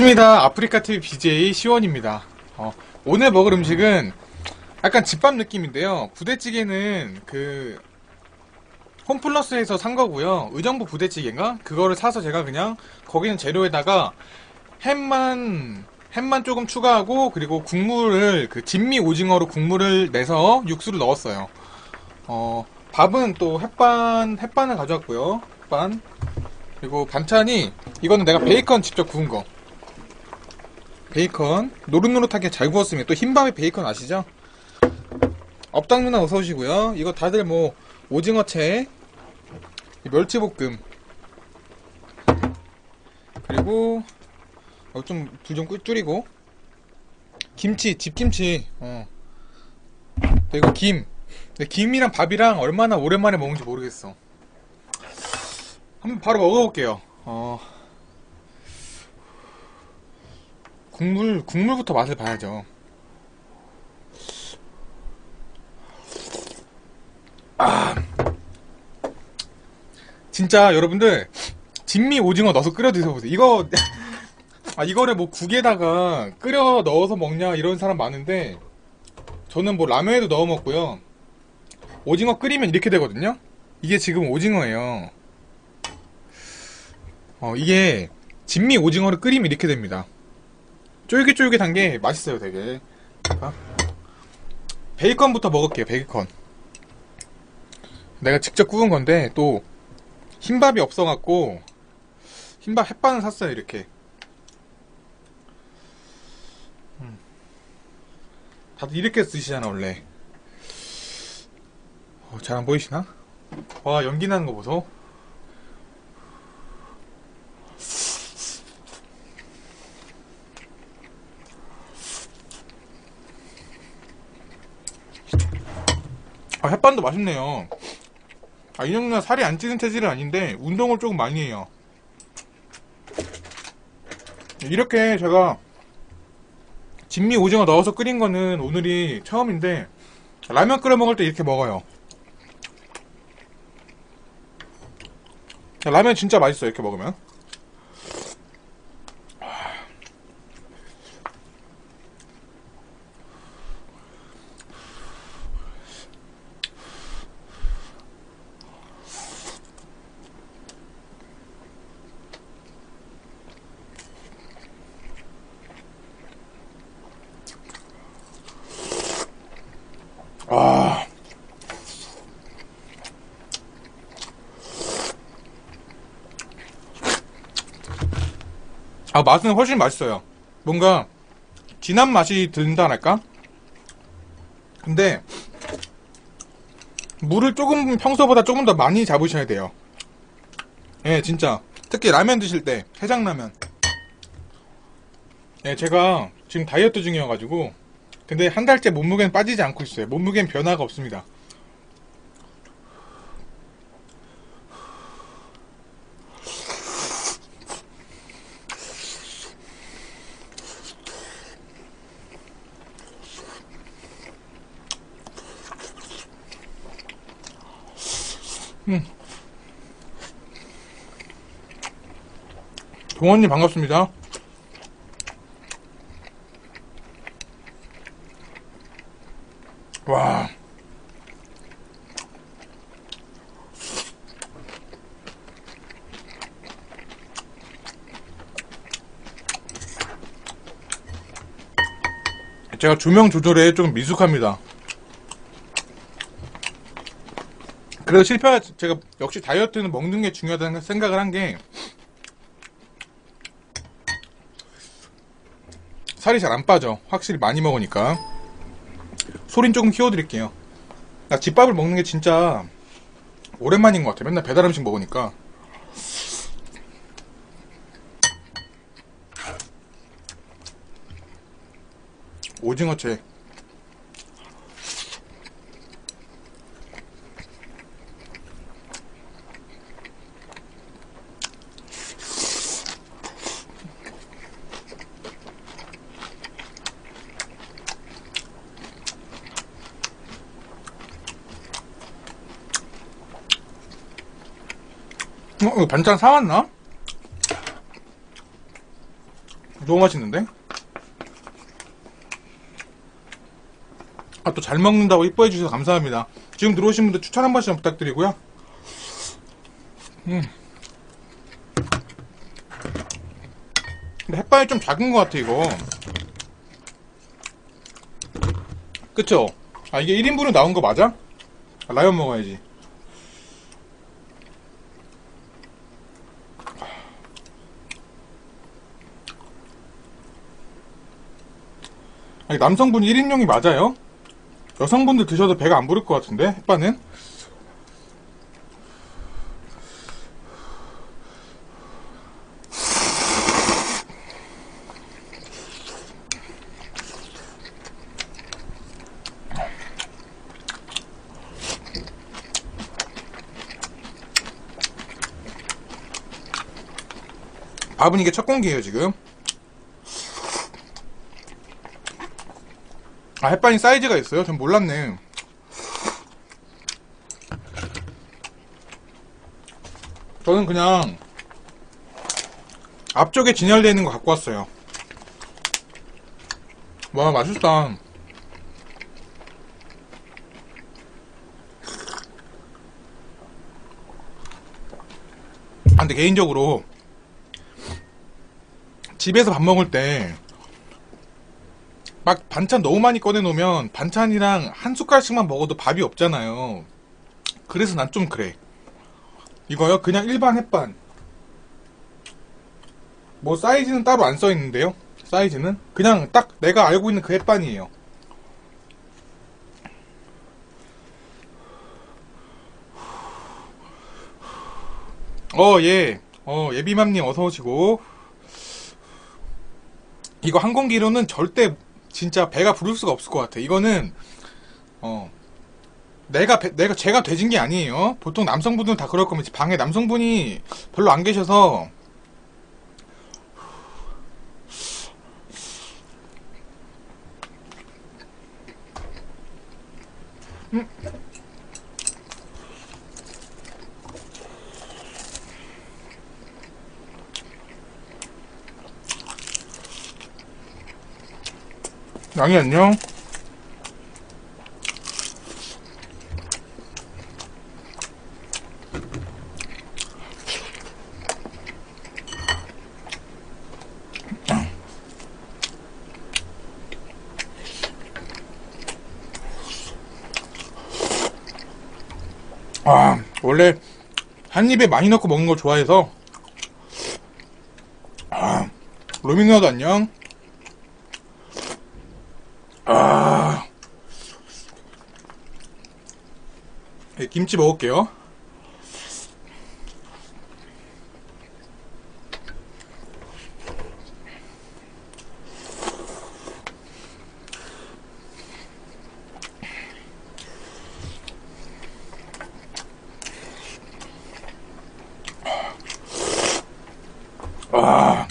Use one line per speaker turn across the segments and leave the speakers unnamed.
반갑습니다. 아프리카TV BJ 시원입니다. 어, 오늘 먹을 음식은 약간 집밥 느낌인데요. 부대찌개는 그 홈플러스에서 산 거고요. 의정부 부대찌개인가? 그거를 사서 제가 그냥 거기는 재료에다가 햄만 햄만 조금 추가하고 그리고 국물을 그 진미 오징어로 국물을 내서 육수를 넣었어요. 어, 밥은 또 햇반 햇반을 가져왔고요. 햇반 그리고 반찬이 이거는 내가 베이컨 직접 구운 거. 베이컨 노릇노릇하게 잘 구웠습니다. 또 흰밥에 베이컨 아시죠? 업당 누나 어서 오시고요. 이거 다들 뭐 오징어채, 멸치볶음, 그리고 어, 좀불 좀 줄이고 김치, 집김치. 어. 그리고 김. 김이랑 밥이랑 얼마나 오랜만에 먹는지 모르겠어. 한번 바로 먹어볼게요. 어. 국물, 국물부터 맛을 봐야죠. 아. 진짜 여러분들, 진미 오징어 넣어서 끓여 드셔보세요. 이거, 아, 이거를 뭐 국에다가 끓여 넣어서 먹냐 이런 사람 많은데, 저는 뭐 라면에도 넣어 먹고요. 오징어 끓이면 이렇게 되거든요? 이게 지금 오징어예요. 어, 이게 진미 오징어를 끓이면 이렇게 됩니다. 쫄깃쫄깃한 게 맛있어요, 되게. 자, 베이컨부터 먹을게요, 베이컨. 내가 직접 구운 건데, 또, 흰밥이 없어갖고, 흰밥 햇반을 샀어요, 이렇게. 음. 다들 이렇게 쓰시잖아, 원래. 어, 잘 안 보이시나? 와, 연기 나는 거 보소. 햇반도 맛있네요. 아, 인형 누나 살이 안 찌는 체질은 아닌데, 운동을 조금 많이 해요. 이렇게 제가, 진미 오징어 넣어서 끓인 거는 오늘이 처음인데, 라면 끓여 먹을 때 이렇게 먹어요. 라면 진짜 맛있어요, 이렇게 먹으면. 아, 맛은 훨씬 맛있어요. 뭔가, 진한 맛이 든다랄까? 근데, 물을 조금, 평소보다 조금 더 많이 잡으셔야 돼요. 예, 진짜. 특히 라면 드실 때, 해장라면. 예, 제가 지금 다이어트 중이어가지고, 근데 한 달째 몸무게는 빠지지 않고 있어요. 몸무게는 변화가 없습니다. 동원님 반갑습니다. 와. 제가 조명 조절에 좀 미숙합니다. 그래도 실패가 제가 역시 다이어트는 먹는 게 중요하다는 생각을 한 게 살이 잘 안 빠져. 확실히 많이 먹으니까. 소린 조금 키워드릴게요. 나 집밥을 먹는 게 진짜 오랜만인 것 같아. 맨날 배달 음식 먹으니까. 오징어채. 어, 반찬 사왔나? 너무 맛있는데? 아, 또 잘 먹는다고 이뻐해 주셔서 감사합니다. 지금 들어오신 분들 추천 한 번씩 부탁드리고요. 음. 근데 햇반이 좀 작은 것 같아, 이거. 그쵸? 아, 이게 1인분으로 나온 거 맞아? 아, 라면 먹어야지. 아니, 남성분 1인용이 맞아요? 여성분들 드셔도 배가 안 부를 것 같은데, 햇반은? 밥은 이게 첫 공기예요, 지금. 아, 햇반이 사이즈가 있어요? 전 몰랐네. 저는 그냥 앞쪽에 진열되어 있는 거 갖고 왔어요. 와, 맛있다. 아, 근데 개인적으로 집에서 밥 먹을 때 막 반찬 너무 많이 꺼내놓으면 반찬이랑 한 숟갈씩만 먹어도 밥이 없잖아요. 그래서 난 좀 그래. 이거요? 그냥 일반 햇반. 뭐 사이즈는 따로 안 써 있는데요. 사이즈는 그냥 딱 내가 알고 있는 그 햇반이에요. 어, 예. 어, 예비맘님 어서 오시고. 이거 항공기로는 절대 진짜 배가 부를 수가 없을 것 같아. 이거는 어 내가 배- 내가 제가 돼진 게 아니에요. 보통 남성분들은 다 그럴 거면 방에 남성분이 별로 안 계셔서 음. 양이 안녕. 아, 원래 한 입에 많이 넣고 먹는 걸 좋아해서 아, 로밍 누나도 안녕. 아, 네, 김치 먹을게요. 아.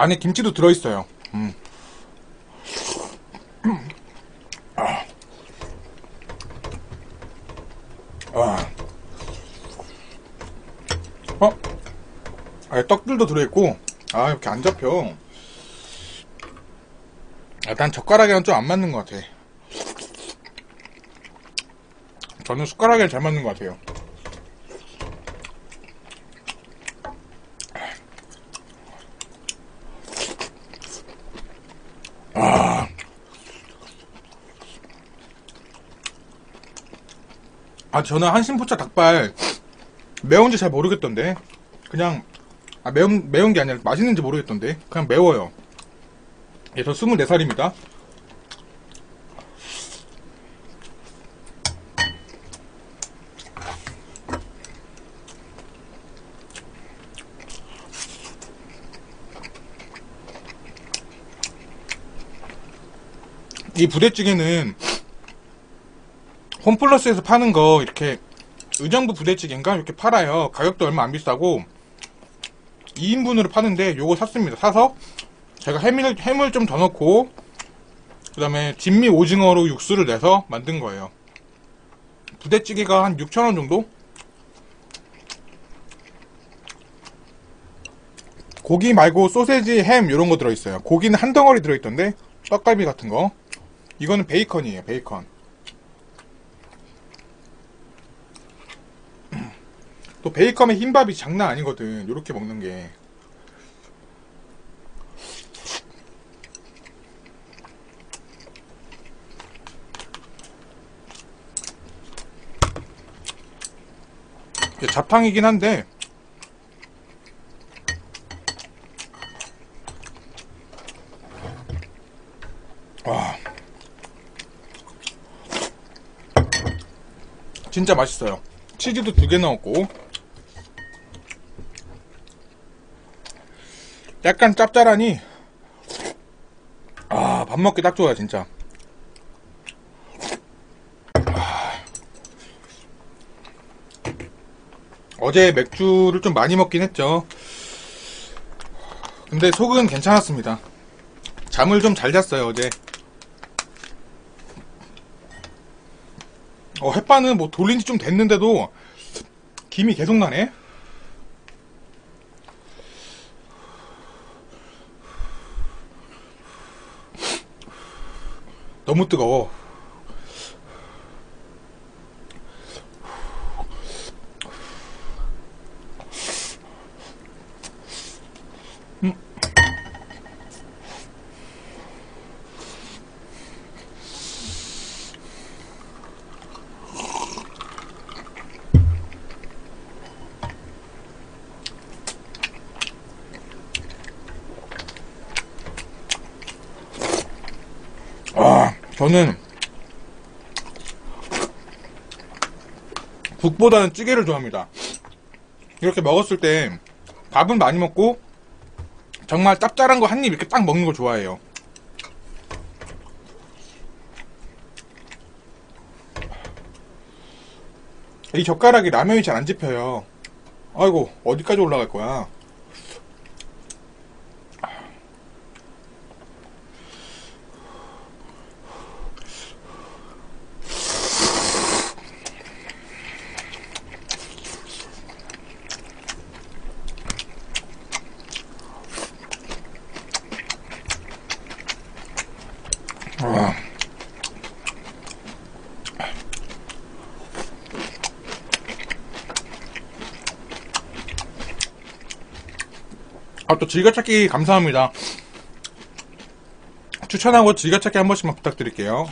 안에 김치도 들어있어요. 음. 아. 아. 어? 아, 떡들도 들어있고, 아, 이렇게 안 잡혀. 아, 난 젓가락이랑 좀 안 맞는 것 같아. 저는 숟가락이랑 잘 맞는 것 같아요. 아. 아, 저는 한신포차 닭발 매운지 잘 모르겠던데. 그냥, 아, 매운, 매운 게 아니라 맛있는지 모르겠던데. 그냥 매워요. 예, 저 24살입니다. 이 부대찌개는 홈플러스에서 파는 거 이렇게 의정부 부대찌개인가 이렇게 팔아요. 가격도 얼마 안 비싸고 2인분으로 파는데 요거 샀습니다. 사서 제가 해물, 해물 좀 더 넣고 그 다음에 진미 오징어로 육수를 내서 만든 거예요. 부대찌개가 한 6,000원 정도? 고기 말고 소세지, 햄 이런 거 들어있어요. 고기는 한 덩어리 들어있던데 떡갈비 같은 거. 이거는 베이컨이에요. 베이컨. 또 베이컨의 흰밥이 장난 아니거든. 요렇게 먹는 게. 자탕이긴 한데 와 진짜 맛있어요 치즈도 두 개 넣었고 약간 짭짤하니 아 밥 먹기 딱 좋아요 진짜 어제 맥주를 좀 많이 먹긴 했죠. 근데 속은 괜찮았습니다. 잠을 좀 잘 잤어요, 어제. 어, 햇반은 뭐 돌린 지 좀 됐는데도 김이 계속 나네? 너무 뜨거워. 아, 저는 국보다는 찌개를 좋아합니다. 이렇게 먹었을 때 밥은 많이 먹고 정말 짭짤한 거 한 입 이렇게 딱 먹는 걸 좋아해요. 이 젓가락이 라면이 잘 안 집혀요. 아이고, 어디까지 올라갈 거야? 또 즐겨찾기 감사합니다. 추천하고 즐겨찾기 한 번씩만 부탁드릴게요.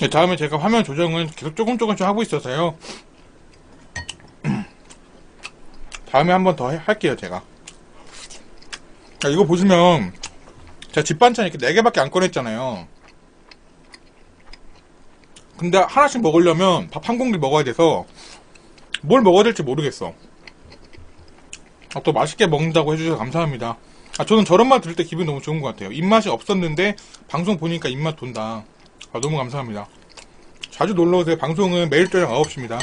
네, 다음에 제가 화면 조정은 계속 조금 조금씩 하고 있어서요. 다음에 한 번 더 할게요, 제가. 자, 이거 보시면, 제가 집 반찬 이렇게 4개밖에 안 꺼냈잖아요. 근데 하나씩 먹으려면 밥 한 공기 먹어야 돼서, 뭘 먹어야 될지 모르겠어. 아, 또 맛있게 먹는다고 해주셔서 감사합니다. 아, 저는 저런 말 들을 때 기분이 너무 좋은 것 같아요. 입맛이 없었는데, 방송 보니까 입맛 돈다. 아, 너무 감사합니다. 자주 놀러오세요. 방송은 매일 저녁 9시입니다.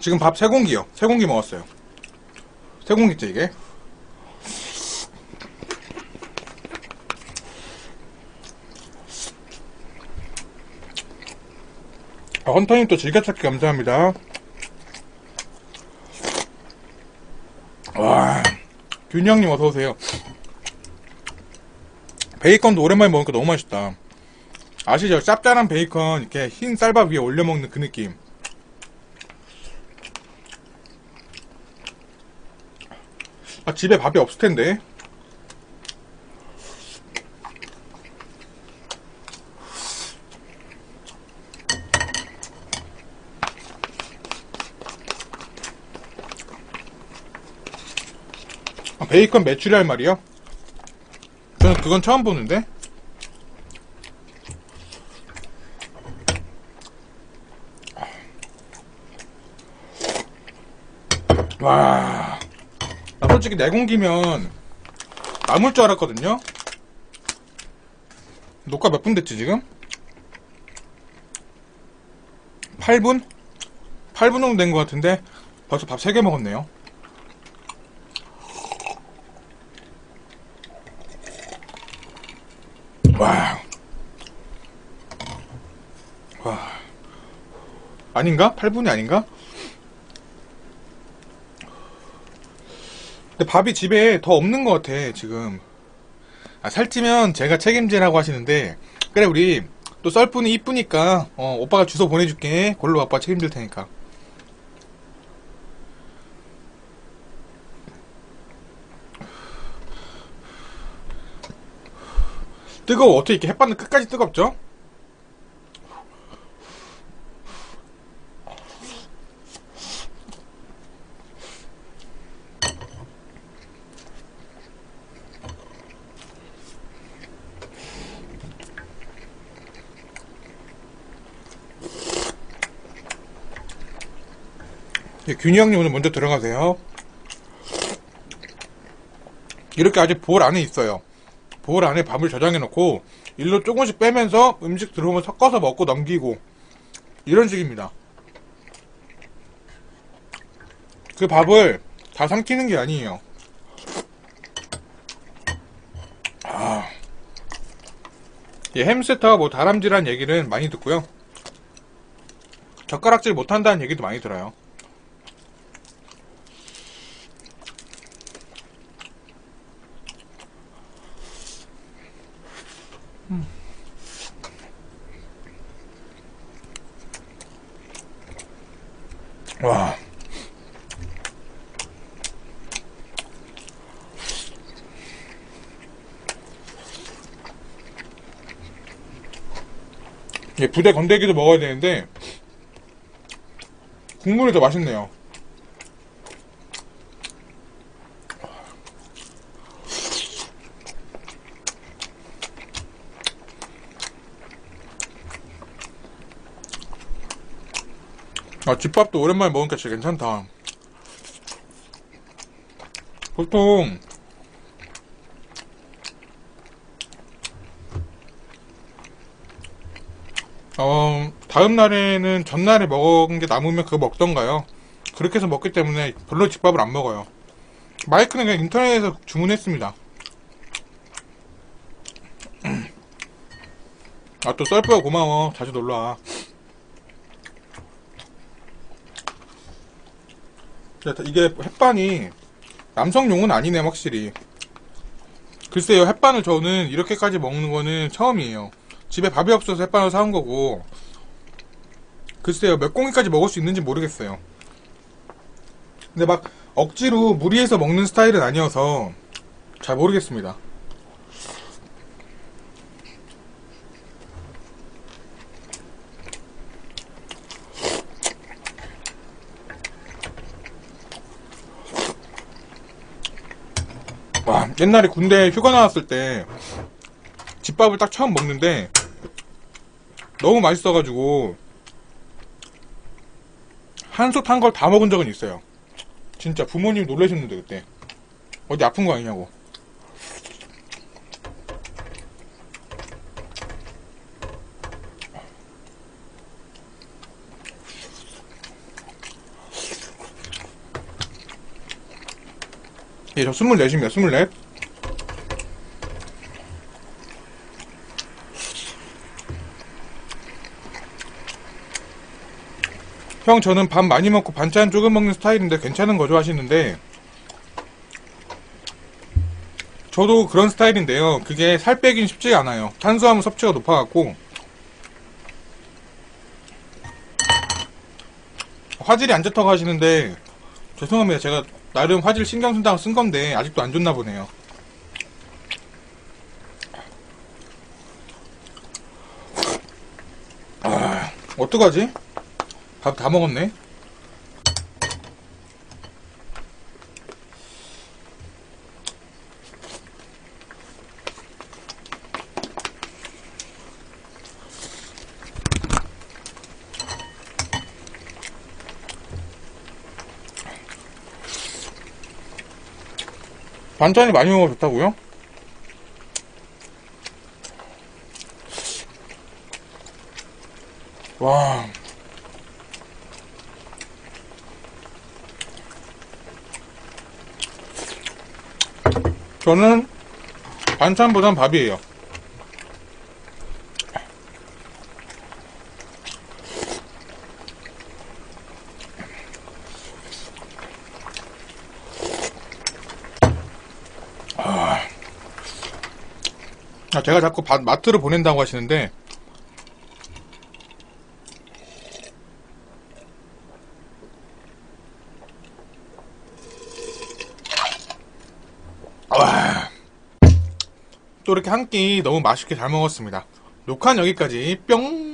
지금 밥세 공기요. 세 공기 먹었어요. 세 공기째 이게. 아, 헌터님 또 즐겨찾기 감사합니다. 와, 균형님 어서 오세요. 베이컨도 오랜만에 먹으니까 너무 맛있다. 아시죠? 짭짤한 베이컨, 이렇게 흰 쌀밥 위에 올려 먹는 그 느낌. 아, 집에 밥이 없을 텐데. 베이컨 메추리알 말이요? 저는 그건 처음 보는데? 와. 나 솔직히 내공기면 남을 줄 알았거든요? 녹화 몇 분 됐지, 지금? 8분? 8분 정도 된 것 같은데, 벌써 밥 3개 먹었네요. 와. 와. 아닌가? 8분이 아닌가? 근데 밥이 집에 더 없는 것 같아, 지금. 아, 살찌면 제가 책임지라고 하시는데, 그래, 우리 또 썰분이 이쁘니까, 어, 오빠가 주소 보내줄게. 그걸로 아빠 책임질 테니까. 뜨거워. 어떻게 이렇게 햇반은 끝까지 뜨겁죠? 예, 균이 형님 오늘 먼저 들어가세요. 이렇게 아직 볼 안에 있어요. 볼 안에 밥을 저장해 놓고 일로 조금씩 빼면서 음식 들어오면 섞어서 먹고 넘기고 이런 식입니다. 그 밥을 다 삼키는 게 아니에요. 아, 이 햄스터가 뭐 다람쥐란 얘기는 많이 듣고요. 젓가락질 못한다는 얘기도 많이 들어요. 와. 예, 부대 건더기도 먹어야 되는데 국물이 더 맛있네요. 아, 집밥도 오랜만에 먹으니까 진짜 괜찮다. 보통, 어, 다음 날에는 전날에 먹은 게 남으면 그거 먹던가요. 그렇게 해서 먹기 때문에 별로 집밥을 안 먹어요. 마이크는 그냥 인터넷에서 주문했습니다. 아, 또 썰프가 고마워. 자주 놀러와. 이게 햇반이 남성용은 아니네 확실히. 글쎄요 햇반을 저는 이렇게까지 먹는 거는 처음이에요. 집에 밥이 없어서 햇반을 사온 거고. 글쎄요 몇 공기까지 먹을 수 있는지 모르겠어요. 근데 막 억지로 무리해서 먹는 스타일은 아니어서 잘 모르겠습니다 와, 옛날에 군대 휴가 나왔을 때 집밥을 딱 처음 먹는데 너무 맛있어가지고 한솥 한 걸 다 먹은 적은 있어요. 진짜 부모님 놀라셨는데 그때 어디 아픈 거 아니냐고. 예, 저 24입니다, 24. 형, 저는 밥 많이 먹고 반찬 조금 먹는 스타일인데 괜찮은 거죠? 하시는데, 저도 그런 스타일인데요. 그게 살 빼긴 쉽지 않아요. 탄수화물 섭취가 높아갖고, 화질이 안 좋다고 하시는데, 죄송합니다. 제가 나름 화질 신경 쓴다고 쓴 건데 아직도 안 좋나 보네요. 아, 어떡하지? 밥 다 먹었네? 반찬이 많이 먹어 좋다고요? 와. 저는 반찬보단 밥이에요. 아, 제가 자꾸 바- 마트로 보낸다고 하시는데 와. 또 이렇게 한 끼 너무 맛있게 잘 먹었습니다. 녹화는 여기까지 뿅